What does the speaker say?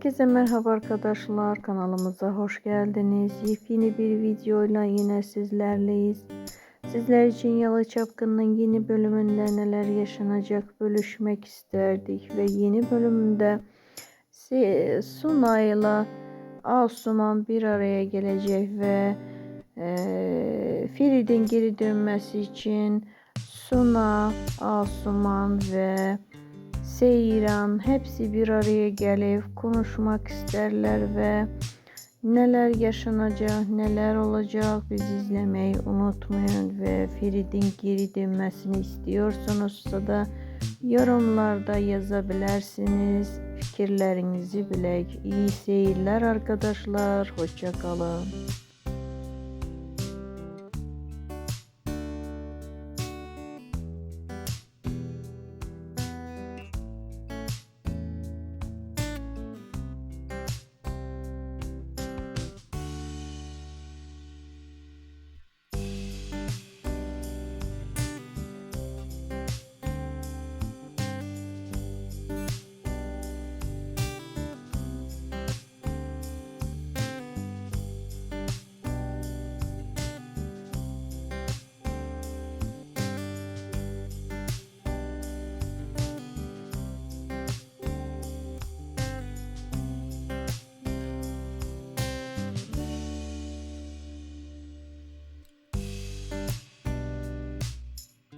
Herkese merhaba arkadaşlar. Kanalımıza hoş geldiniz. Yepyeni bir videoyla yine sizlerleyiz. Sizler için Yalı Çapkın'ın yeni bölümünde neler yaşanacak bölüşmek isterdik. Ve yeni bölümünde Si- Sunay'la Asuman bir araya gelecek ve eee Ferid'in geri dönmesi için Suna, Asuman ve Seyran hepsi bir araya gelip konuşmak isterler ve neler yaşanacak, neler olacak biz izlemeyi unutmayın ve Ferid'in geri dönmesini istiyorsunuzsa da yorumlarda yazabilirsiniz. Fikirlerinizi bilek. İyi seyirler arkadaşlar. Hoşça kalın.